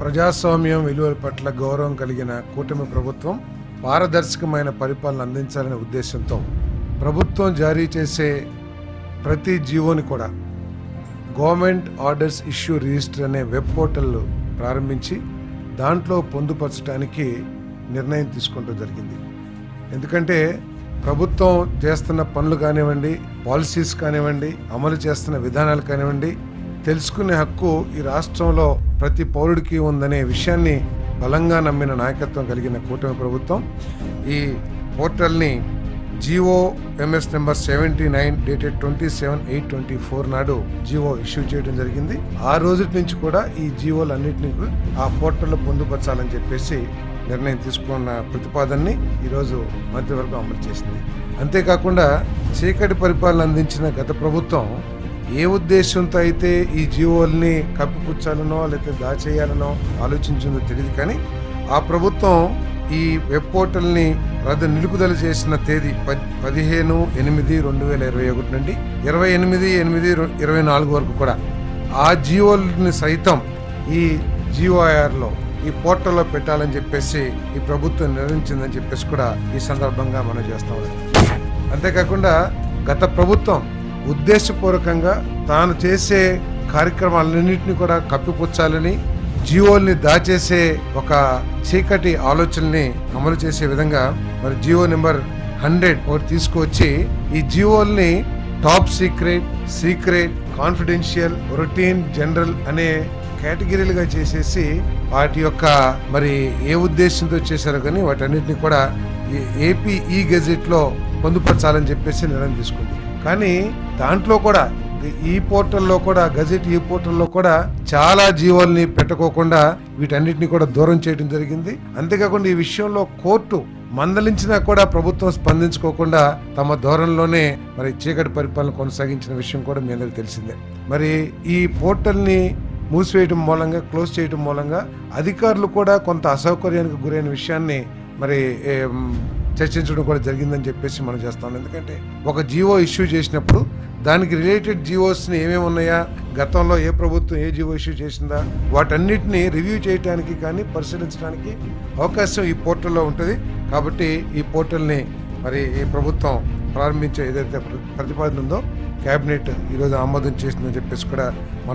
ప్రజాస్వామ్యం విలువల పట్ల గౌరవం కలిగిన కూటమి ప్రభుత్వం పారదర్శకమైన పరిపాలన అందించాలనే ఉద్దేశంతో ప్రభుత్వం జారీ చేసే ప్రతి జీవోని కూడా గవర్నమెంట్ ఆర్డర్స్ ఇష్యూ రిజిస్టర్ అనే వెబ్ పోర్టల్ ప్రారంభించి దాంట్లో పొందుపరచడానికి నిర్ణయం తీసుకుంటూ జరిగింది. ఎందుకంటే ప్రభుత్వం చేస్తున్న పనులు కానివ్వండి పాలసీస్ కానివ్వండి అమలు చేస్తున్న విధానాలు కానివ్వండి తెలుసుకునే హక్కు ఈ రాష్ట్రంలో ప్రతి పౌరుడికి ఉందనే విషయాన్ని బలంగా నమ్మిన నాయకత్వం కలిగిన కూటమి ప్రభుత్వం. ఈ పోర్టల్ని GO MS number seventy nine dated twenty seven eight twenty four నాడు జియో ఇష్యూ చేయడం జరిగింది. ఆ రోజు నుంచి కూడా ఈ జిఓలు అన్నింటిని ఆ పోర్టల్లో పొందుపరచాలని చెప్పేసి నిర్ణయం తీసుకున్న ప్రతిపాదనని ఈరోజు మంత్రివర్గం అమలు చేసింది. అంతేకాకుండా చీకటి పరిపాలన అందించిన గత ప్రభుత్వం ఏ ఉద్దేశంతో అయితే ఈ జీవోల్ని కప్పిపుచ్చాలనో లేకపోతే దాచేయాలనో ఆలోచించిందో తెలియదు కానీ ఆ ప్రభుత్వం ఈ వెబ్ పోర్టల్ని రద్దు నిలుపుదల చేసిన తేదీ పదిహేను ఎనిమిది రెండు వేల ఇరవై ఒకటి నుండి ఇరవై ఎనిమిది ఎనిమిది ఇరవై నాలుగు వరకు కూడా ఆ జియోల్ని సైతం ఈ జియోఆర్లో ఈ పోర్టల్లో పెట్టాలని చెప్పేసి ఈ ప్రభుత్వం నిర్ణయించిందని చెప్పేసి కూడా ఈ సందర్భంగా మనం చేస్తాం అంతేకాకుండా గత ప్రభుత్వం ఉద్దేశపూర్వకంగా తాను చేసే కార్యక్రమాలన్నింటినీ కూడా కప్పిపుచ్చాలని జియోల్ని దాచేసే ఒక చీకటి ఆలోచనని అమలు చేసే విధంగా మరి జియో నెంబర్ హండ్రెడ్ ఒకటి తీసుకువచ్చి ఈ జియోల్ని top secret secret confidential routine general అనే కేటగిరీలుగా చేసేసి వాటి యొక్క మరి ఏ ఉద్దేశంతో చేశారో కానీ వాటన్నిటిని కూడా ఏపీఈ ఏపీ ఈ పొందుపరచాలని చెప్పేసి నిర్ణయం తీసుకుంది. కానీ దాంట్లో కూడా ఈ పోర్టల్లో కూడా గజెట్ ఈ పోర్టల్లో కూడా చాలా జీవోల్ని పెట్టుకోకుండా వీటన్నిటిని కూడా దూరం చేయడం జరిగింది. అంతేకాకుండా ఈ విషయంలో కోర్టు మందలించినా కూడా ప్రభుత్వం స్పందించుకోకుండా తమ ధోరణిలోనే మరి చీకటి పరిపాలన కొనసాగించిన విషయం కూడా మీ అందరికి తెలిసిందే. మరి ఈ పోర్టల్ని మూసివేయడం మూలంగా క్లోజ్ చేయడం మూలంగా అధికారులు కూడా కొంత అసౌకర్యానికి గురైన విషయాన్ని మరి చర్చించడం కూడా జరిగిందని చెప్పేసి మనం చేస్తాం. ఎందుకంటే ఒక జీవో ఇష్యూ చేసినప్పుడు దానికి రిలేటెడ్ జీవోస్ని ఏమేమి ఉన్నాయా గతంలో ఏ ప్రభుత్వం ఏ జీవో ఇష్యూ చేసిందా వాటన్నిటిని రివ్యూ చేయడానికి కానీ పరిశీలించడానికి అవకాశం ఈ పోర్టల్లో ఉంటుంది. కాబట్టి ఈ పోర్టల్ని మరి ఈ ప్రభుత్వం ప్రారంభించే ఏదైతే ప్రతిపాదన ఉందో క్యాబినెట్ ఈరోజు ఆమోదం చేసిందని చెప్పేసి కూడా మనం